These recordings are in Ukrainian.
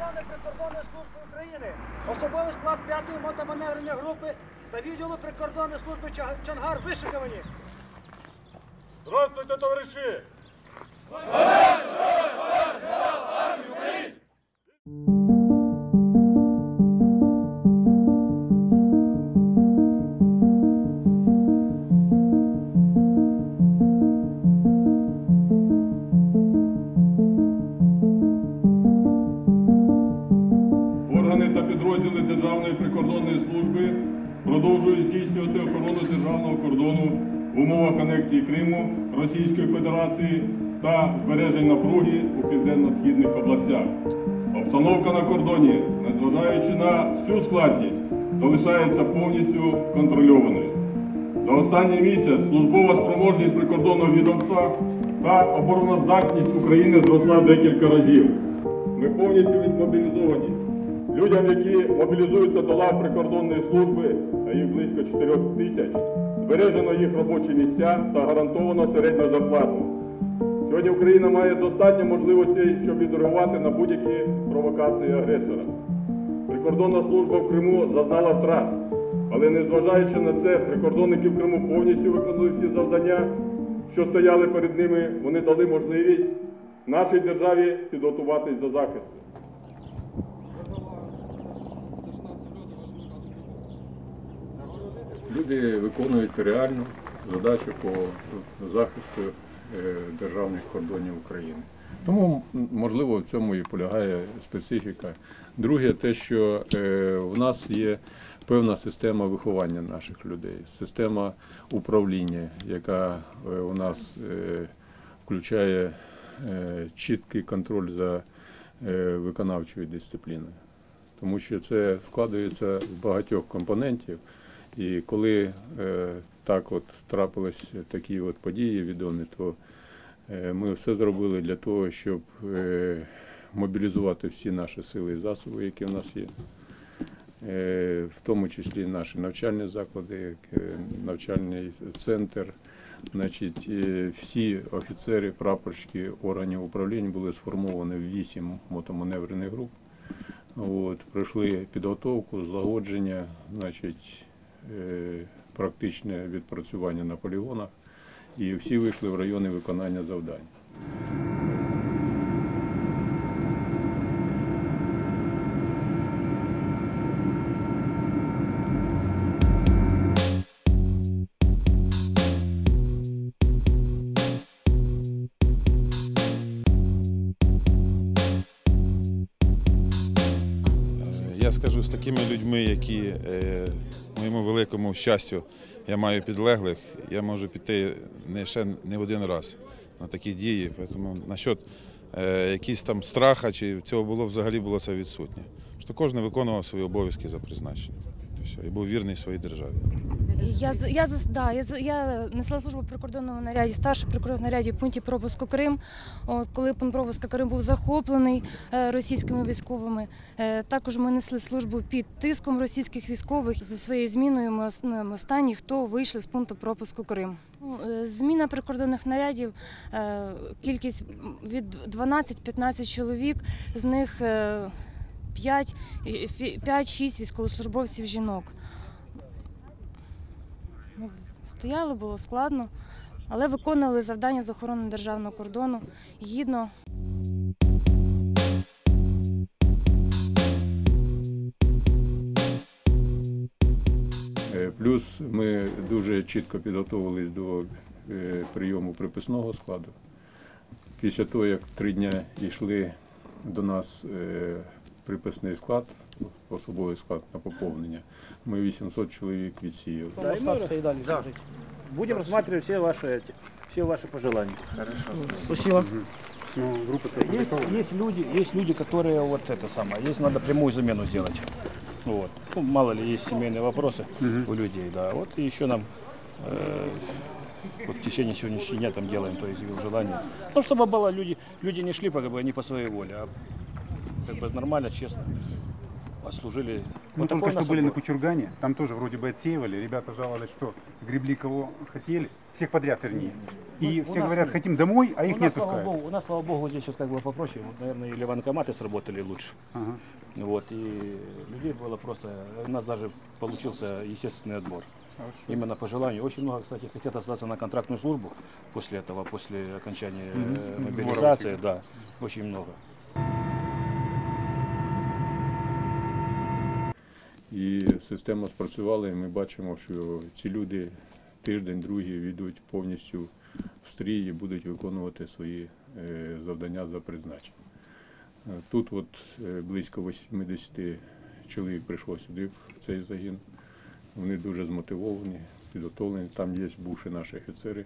Державної прикордонної служби України, особовий склад 5-ї мотоманеврення групи та відділу прикордонної служби Чангар вишиковані. Здравствуйте, товариші! Органи підрозділи Державної прикордонної служби продовжують здійснювати охорону державного кордону в умовах анексії Криму Російської Федерації та збережень напруги у південно-східних областях. Обстановка на кордоні, незважаючи на всю складність, залишається повністю контрольованою. За останній місяць службова спроможність прикордонного відомства та обороноздатність України зросла декілька разів. Ми повністю відмобілізовані. Людям, які мобілізуються до лав прикордонної служби, а їх близько 4 тисяч, збережено їх робочі місця та гарантовано середню зарплату. Сьогодні Україна має достатньо можливостей, щоб відреагувати на будь-які провокації агресора. Прикордонна служба в Криму зазнала втрат, але незважаючи на це, прикордонники в Криму повністю виконали всі завдання, що стояли перед ними. Вони дали можливість нашій державі підготуватись до захисту. Люди виконують реальну задачу по захисту е, державних кордонів України. Тому, можливо, в цьому і полягає специфіка. Друге, те, що е, в нас є певна система виховання наших людей, система управління, яка е, у нас включає чіткий контроль за виконавчою дисципліною. Тому що це складається з багатьох компонентів. І коли е, так от трапились такі от події відомі, то е, ми все зробили для того, щоб е, мобілізувати всі наші сили і засоби, які в нас є. В тому числі наші навчальні заклади, навчальний центр. Значить, всі офіцери, прапорщики органів управління були сформовані в вісім мотоманеврених груп. От, пройшли підготовку, злагодження, значить, практичне відпрацювання на полігонах, і всі вийшли в райони виконання завдань. Я скажу з такими людьми, які е, моєму великому щастю, я маю підлеглих, я можу піти не ще не в один раз на такі дії. Тому насчет е, якісь там страха чи цього було взагалі було це відсутнє. Що кожен виконував свої обов'язки за призначенням. Все, і був вірний своїй державі. Я я да, я, я несла службу в прикордонному наряді, старший прикордонному наряді в пункті пропуску Крим. От коли пункт пропуску Крим був захоплений е, російськими військовими, е, також ми несли службу під тиском російських військових. За своєю зміною ми ос- останні, хто вийшли з пункту пропуску Крим. Ну, е, Зміна прикордонних нарядів, кількість від 12-15 чоловік, з них 5 5-6 військовослужбовців жінок. Ну, стояли, було складно, але виконували завдання з охорони державного кордону гідно. Е, Плюс ми дуже чітко підготувалися до е, прийому приписного складу. Після того, як три дні йшли до нас е, приписний склад, особовий склад на поповнення, ми 800 чоловік відсіяли. Да, и мы и дальше служить. Будем рассматривать все ваши, эти, все ваши пожелания. Хорошо. Спасибо. есть, есть люди, есть люди, которые вот это самое, есть надо прямую замену сделать. Вот. Ну, мало ли есть семейные вопросы у людей, да. Вот и еще нам э, вот в течение сегодняшнего дня там делаем, то есть желание. Ну, чтобы было люди, люди не шли как бы не по своей воле, а как бы нормально, честно. отслужили. Ну, Вот только у что были на. Кучургане, там тоже вроде бы отсеивали, ребята жаловались, что гребли кого хотели, всех подряд вернее. И у все говорят, нет. хотим домой, а У их не нас, слава отпускают. богу, у нас, слава богу, здесь вот как бы попроще. Вот, наверное, или банкоматы сработали лучше. Ага. Вот, и людей было просто... У нас даже получился естественный отбор. Хорошо. Именно по желанию. Очень много, кстати, хотят остаться на контрактную службу после этого, после окончания Мгм. мобилизации. Да, очень много. І система спрацювала, і ми бачимо, що ці люди тиждень, другий війдуть повністю в стрій і будуть виконувати свої е, завдання за призначенням. Е, Тут от е, близько 80 чоловік прийшло сюди, в цей загін. Вони дуже змотивовані, підготовлені. Там є бувші наші офіцери,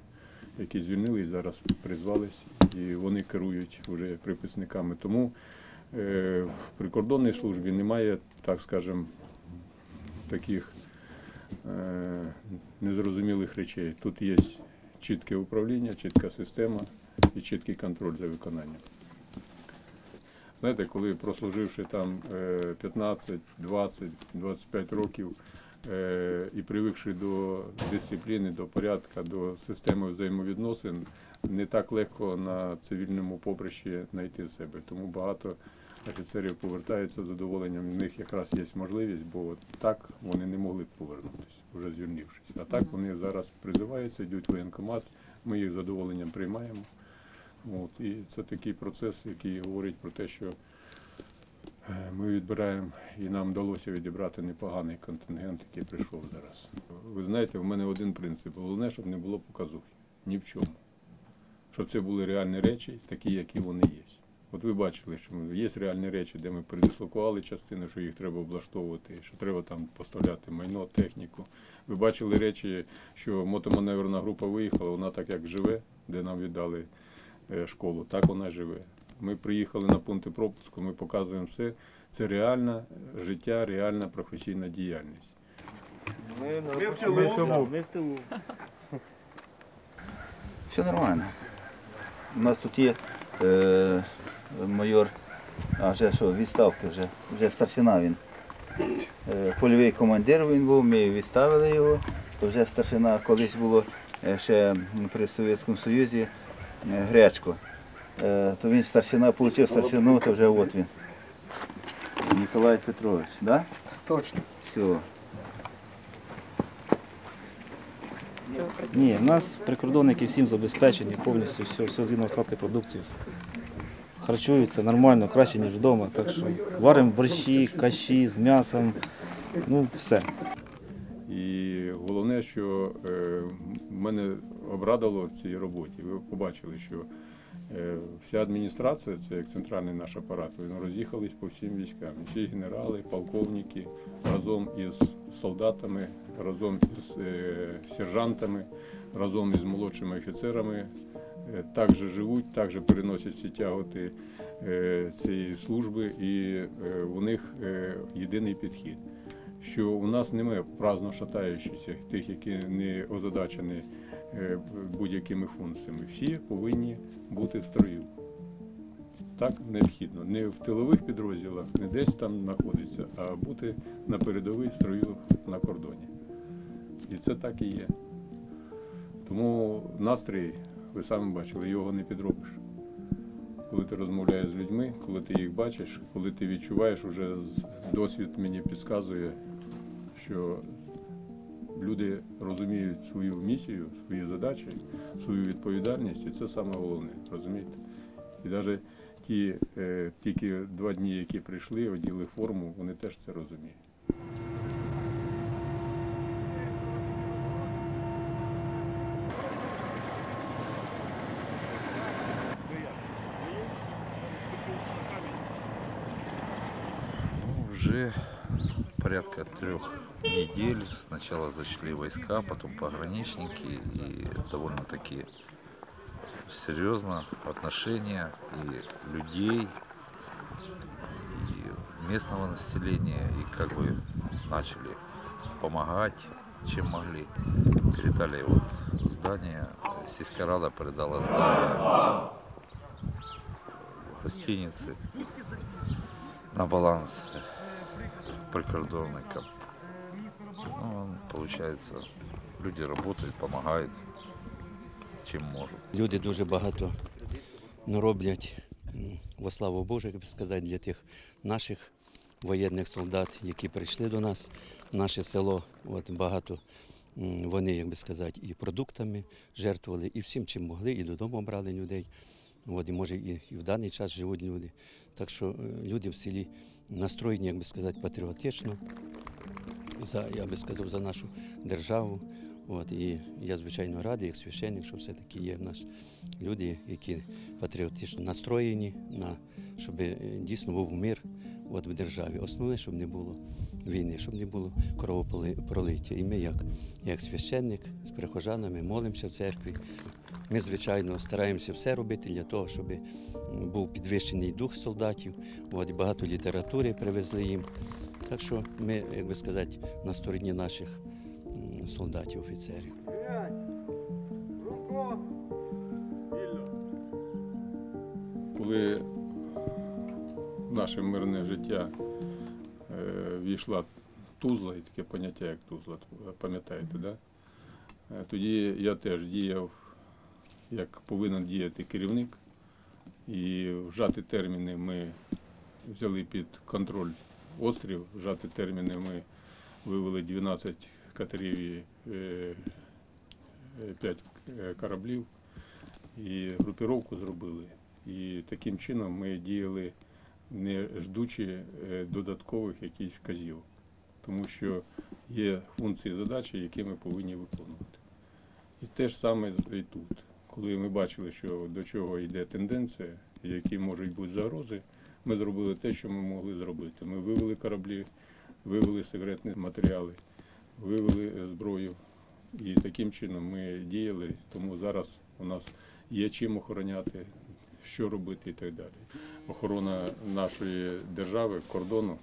які звільнились, зараз призвались, і вони керують вже приписниками. Тому в прикордонній службі немає, так скажемо, таких е, незрозумілих речей. Тут є чітке управління, чітка система і чіткий контроль за виконанням. Знаєте, коли прослуживши там е, 15, 20, 25 років е, і привикши до дисципліни, до порядку, до системи взаємовідносин, не так легко на цивільному поприщі знайти себе. Тому багато офіцерів повертаються з задоволенням. В них якраз є можливість, бо так вони не могли б повернутися, вже звільнившись. А так вони зараз призиваються, йдуть в воєнкомат, ми їх з задоволенням приймаємо. От, і це такий процес, який говорить про те, що е, ми відбираємо і нам вдалося відібрати непоганий контингент, який прийшов зараз. Ви знаєте, в мене один принцип. Головне, щоб не було показухи. Ні в чому. Щоб це були реальні речі, такі, які вони є. От ви бачили, що є реальні речі, де ми передислокували частини, що їх треба облаштовувати, що треба там поставляти майно, техніку. Ви бачили речі, що мотоманеврна група виїхала, вона так як живе, де нам віддали е, школу, так вона живе. Ми приїхали на пункти пропуску, ми показуємо все. Це реальне життя, реальна професійна діяльність. Все нормально. У нас тут є е, майор, а вже що, відставки вже, вже старшина він. Е, польовий командир він був, ми відставили його, то вже старшина колись було е, ще при Совєтському Союзі е, Гречко. То він старшина отримав старшину, то вже от він. Ніколай Петрович, так? Да? Точно. Все. Ні, в нас прикордонники всім забезпечені повністю, все, все згідно складки продуктів. Харчуються нормально, краще, ніж вдома. Так що варимо борщі, каші з м'ясом, ну все. І головне, що е, мене обрадило в цій роботі. Ви побачили, що е, вся адміністрація, це як центральний наш апарат, вони роз'їхались по всім військам. Всі генерали, полковники разом із солдатами, разом із е, сержантами, разом із молодшими офіцерами також живуть, також переносять всі тяготи е, цієї служби, і е, у них е, єдиний підхід що у нас немає праздно шатаючихся, тих, які не озадачені е, будь-якими функціями. Всі повинні бути в строю. Так необхідно. Не в тилових підрозділах, не десь там знаходиться, а бути на передовій строю на кордоні. І це так і є. Тому настрій, ви самі бачили, його не підробиш. Коли ти розмовляєш з людьми, коли ти їх бачиш, коли ти відчуваєш, уже досвід мені підказує, що люди розуміють свою місію, свої задачі, свою відповідальність, і це саме головне, розумієте? І навіть ті е, тільки два дні, які прийшли, оділи форму, вони теж це розуміють. Уже порядка трех недель. Сначала зашли войска, потом пограничники и довольно-таки серьезно отношения и людей, и местного населения, и как бы начали помогать, чем могли. Передали вот здание, Сельская Рада передала здание гостиницы на баланс прикордонникам. Ну, получается, люди работают, помогают, чем можут. Люди дуже багато ну, роблять во славу Божу, як би сказати, для тих наших воєнних солдат, які прийшли до нас в наше село. От багато вони, як би сказати, і продуктами жертвували, і всім, чим могли, і додому брали людей. От, і може і в даний час живуть люди. Так що е, люди в селі настроєні, як би сказати, патріотично за, я би сказав, за нашу державу. От, і я, звичайно, радий, як священник, що все-таки є в нас люди, які патріотично настроєні, на, щоб е, дійсно був мир от, в державі. Основне, щоб не було війни, щоб не було кровопролиття. І ми, як, як священник, з прихожанами молимося в церкві. Ми, звичайно, стараємося все робити для того, щоб був підвищений дух солдатів. От, і багато літератури привезли їм. Так що ми, як би сказати, на стороні наших солдатів, офіцерів. Коли в наше мирне життя е, війшла Тузла, і таке поняття, як Тузла, пам'ятаєте, да? Е, тоді я теж діяв, як повинен діяти керівник. І вжати терміни ми взяли під контроль острів, вжати терміни ми вивели 12 катерів і 5 кораблів і групіровку зробили. І таким чином ми діяли не ждучи е, додаткових якихось вказів, тому що є функції задачі, які ми повинні виконувати. І те ж саме і тут. Коли ми бачили, що до чого йде тенденція, які можуть бути загрози, ми зробили те, що ми могли зробити. Ми вивели кораблі, вивели секретні матеріали, вивели е, зброю. І таким чином ми діяли, тому зараз у нас є чим охороняти, що робити і так далі. Охорона нашої держави, кордону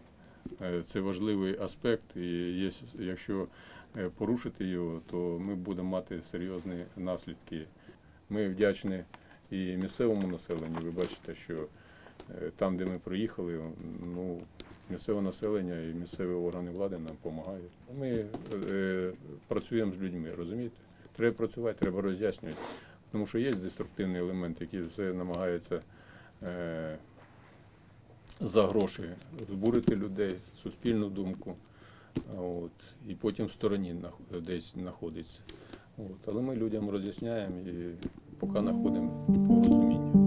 е, це важливий аспект, і є, якщо е, порушити його, то ми будемо мати серйозні наслідки. Ми вдячні і місцевому населенню. Ви бачите, що е, там, де ми приїхали, ну, місцеве населення і місцеві органи влади нам допомагають. Ми е, працюємо з людьми, розумієте? Треба працювати, треба роз'яснювати. Тому що є деструктивний елемент, який все намагається е, за гроші збурити людей, суспільну думку, от, і потім в стороні десь знаходиться. От. Але ми людям роз'ясняємо і поки знаходимо порозуміння.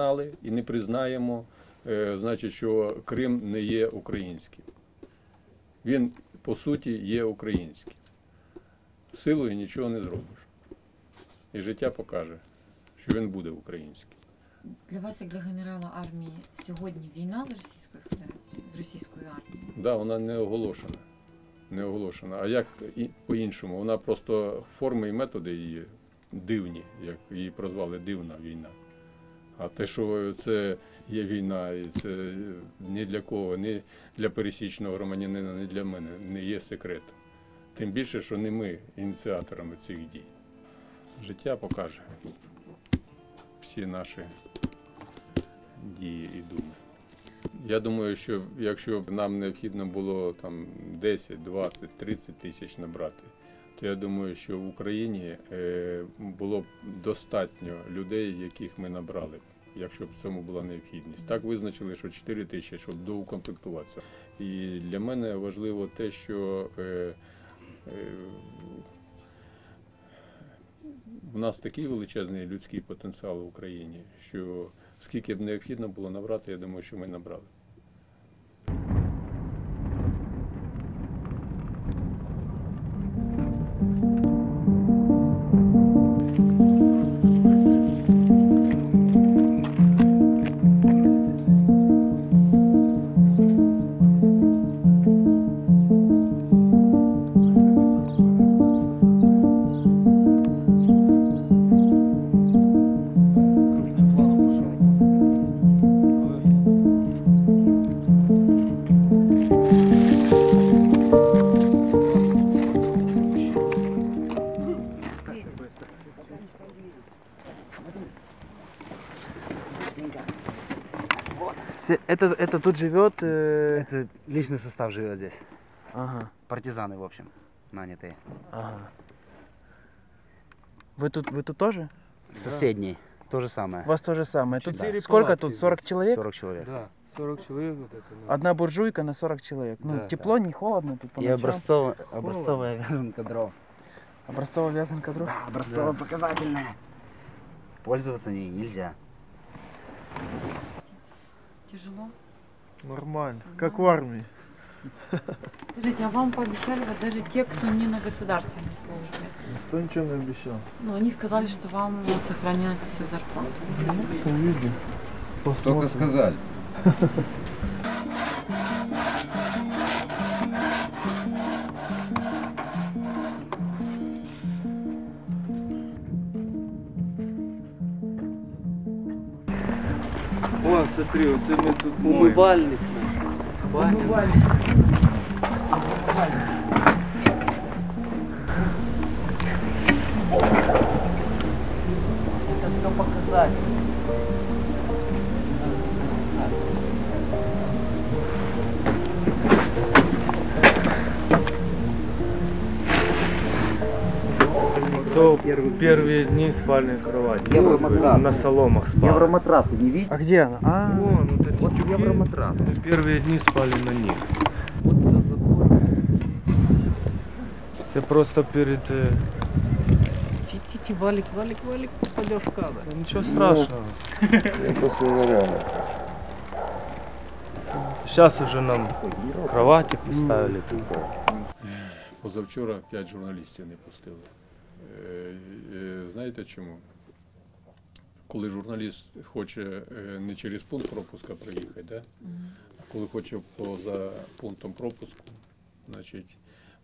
Признали і не признаємо, е, значить, що Крим не є українським. Він, по суті, є українським. Силою нічого не зробиш. І життя покаже, що він буде українським. Для вас, як для генерала армії, сьогодні війна з Російською Федерацією, з російською армією? Так, да, вона не оголошена. Не оголошена. А як по-іншому? Вона просто форми і методи її дивні, як її прозвали дивна війна. А те, що це є війна, і це ні для кого, ні для пересічного громадянина, ні для мене не є секретом. Тим більше, що не ми ініціаторами цих дій. Життя покаже всі наші дії і думи. Я думаю, що якщо б нам необхідно було там 10, 20, 30 тисяч набрати, то я думаю, що в Україні е, було б достатньо людей, яких ми набрали, якщо б в цьому була необхідність. Так визначили, що 4 тисячі, щоб доукомплектуватися. І для мене важливо те, що е, е, в нас такий величезний людський потенціал в Україні, що скільки б необхідно було набрати, я думаю, що ми набрали. Это, это тут живет... э, Это личный состав живет здесь. Ага, Партизаны, в общем, нанятые. ага. Вы тут, вы тут тоже? Соседний. То же самое. У вас то же самое. Тут Четыре сколько тут? 40 человек? 40 человек. Да, 40 человек вот это. да. Одна буржуйка на 40 человек. Ну, Да, тепло, не холодно тут по И ночам? образцово, образцовая вязанка дров. Образцовая вязанка дров? Да, образцово показательная. Пользоваться ней нельзя. Тяжело? Нормально, как в армии. Скажите, а вам пообещали вот даже те, кто не на государственной службе? Никто ничего не обещал. Ну, они сказали, что вам сохранят всю зарплату. Ну, увидим. Только сказали. Смотри, оце ми тут умивальник. Умивальник. Это все показатель. То первые дни спальной кровати. Евроматрас. На соломах спали. Евроматрасы не видите? А где она? А, Вон, вот эти Вот тюки, евроматрас. мы первые дни спали на них. Вот за забором. Це просто перед... е, Ти-ти-ти, валик, валик, валик, попадешь в кадр. та Нічого страшного. Сейчас уже нам кровати поставили тут. Позавчора п'ять журналістів не пустили. Е, е, Знаєте чому? Коли журналіст хоче е, не через пункт пропуска приїхати, да? а коли хоче поза пунктом пропуску, значить,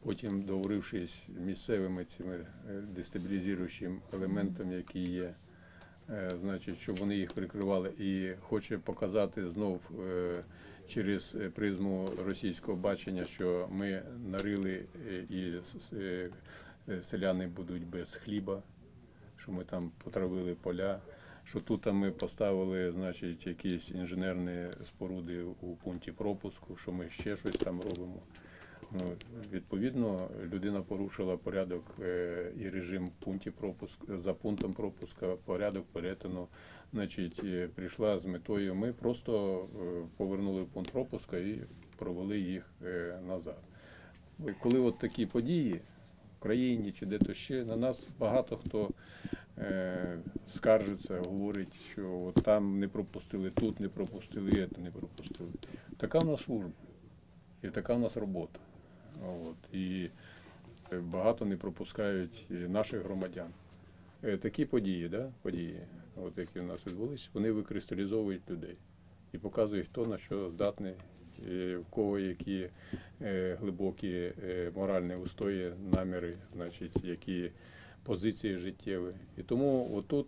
потім договорившись місцевими цими е, дестабілізуючими елементами, які є, значить, щоб вони їх прикривали, і хоче показати знов через призму російського бачення, що ми нарили і селяни будуть без хліба, що ми там потравили поля, що тут ми поставили, значить, якісь інженерні споруди у пункті пропуску, що ми ще щось там робимо. Ну, відповідно, людина порушила порядок е, і режим пункті пропуску за пунктом пропуска, порядок перетину. Значить, е, прийшла з метою. Ми просто е, повернули пункт пропуска і провели їх е, назад. Коли от такі події в країні чи де-то ще, на нас багато хто е, скаржиться, говорить, що от там не пропустили, тут не пропустили, це не пропустили. Така в нас служба. І така в нас робота. От. І е, багато не пропускають наших громадян. Е, Такі події, да? події, от які у нас відбулись, вони викристалізовують людей і показують, хто на що здатний, в кого які е, глибокі е, моральні устої, наміри, значить, які позиції життєві. І тому отут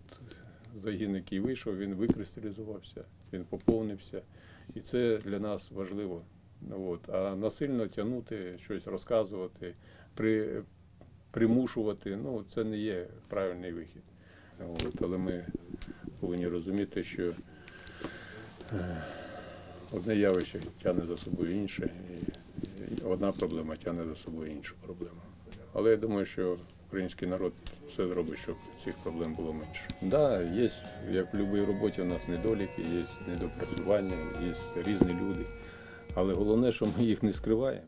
загін, який вийшов, він викристалізувався, він поповнився. І це для нас важливо. От. А насильно тягнути, щось розказувати, при, примушувати, ну, це не є правильний вихід. От. Але ми повинні розуміти, що е, одне явище тягне за собою інше, і, одна проблема тягне за собою іншу проблему. Але я думаю, що український народ все зробить, щоб цих проблем було менше. Так, да, є, як в будь-якій роботі, у нас недоліки, є недопрацювання, є різні люди. Але головне, що ми їх не скриваємо.